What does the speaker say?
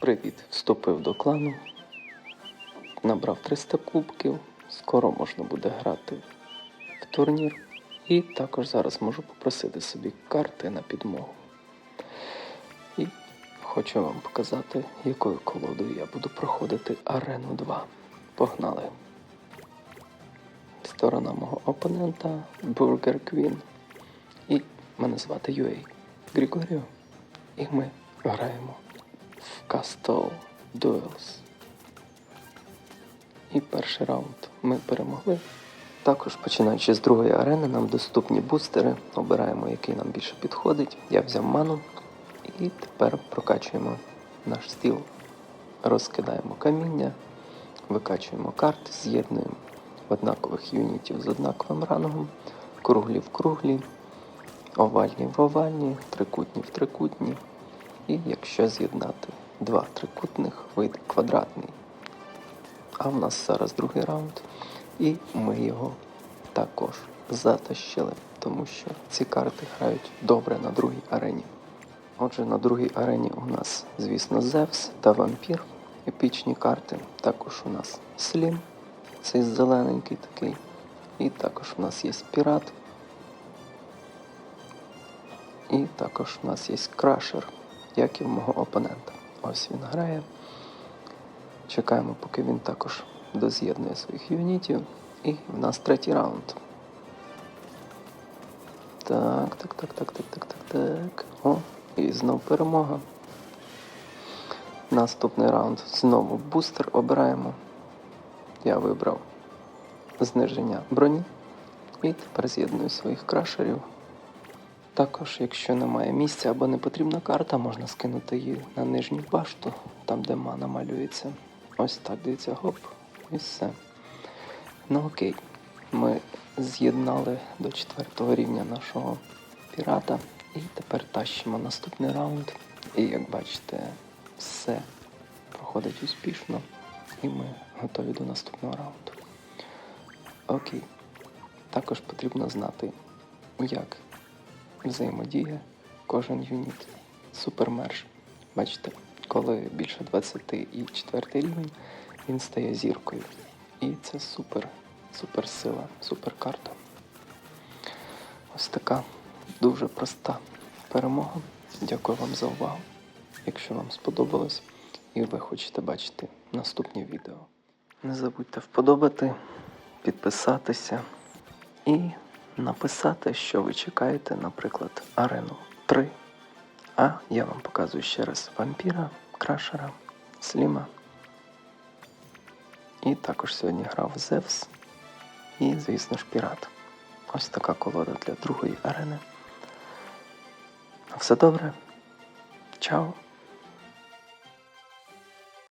Привіт, вступив до клану, набрав 300 кубків, скоро можна буде грати в турнір. І також зараз можу попросити собі карти на підмогу. І хочу вам показати, якою колодою я буду проходити арену 2. Погнали! Сторона мого опонента Burger Queen. І мене звати Юей Григоріо. І ми граємо Castle Duels. І перший раунд ми перемогли. Також починаючи з другої арени, нам доступні бустери. Обираємо, який нам більше підходить. Я взяв ману. І тепер прокачуємо наш стіл. Розкидаємо каміння, викачуємо карти, з'єднуємо однакових юнітів з однаковим рангом, круглі в круглі, овальні в овальні, трикутні в трикутні. І якщо з'єднати два трикутних, вийде квадратний. А в нас зараз другий раунд, і ми його також затащили, тому що ці карти грають добре на другій арені. Отже, на другій арені у нас, звісно, Зевс та вампір. Епічні карти. Також у нас Слім, цей зелененький такий. І також у нас є пірат. І також у нас є крашер, як і в мого опонента. Ось він грає. Чекаємо, поки він також доз'єднує своїх юнітів. І в нас третій раунд. Так, так, так, так, так, так, так, так. О, і знов перемога. Наступний раунд знову бустер обираємо. Я вибрав зниження броні. І тепер з'єдную своїх крашерів. Також, якщо немає місця або не потрібна карта, можна скинути її на нижню башту, там де мана малюється. Ось так дивіться, гоп, і все. Ну окей, ми з'єднали до четвертого рівня нашого пірата. І тепер тащимо наступний раунд. І як бачите, все проходить успішно. І ми готові до наступного раунду. Окей. Також потрібно знати, як взаємодіє кожен юніт. Супермерж. Бачите, коли більше 20 і 4 рівень, він стає зіркою. І це супер, супер сила, супер карта. Ось така дуже проста перемога. Дякую вам за увагу. Якщо вам сподобалось і ви хочете бачити наступні відео, не забудьте вподобати, підписатися і написати, що ви чекаєте, наприклад, арену 3. А я вам показую ще раз вампіра, крашера, сліма. І також сьогодні грав Зевс і, звісно ж, пірат. Ось така колода для другої арени. Все добре. Чао.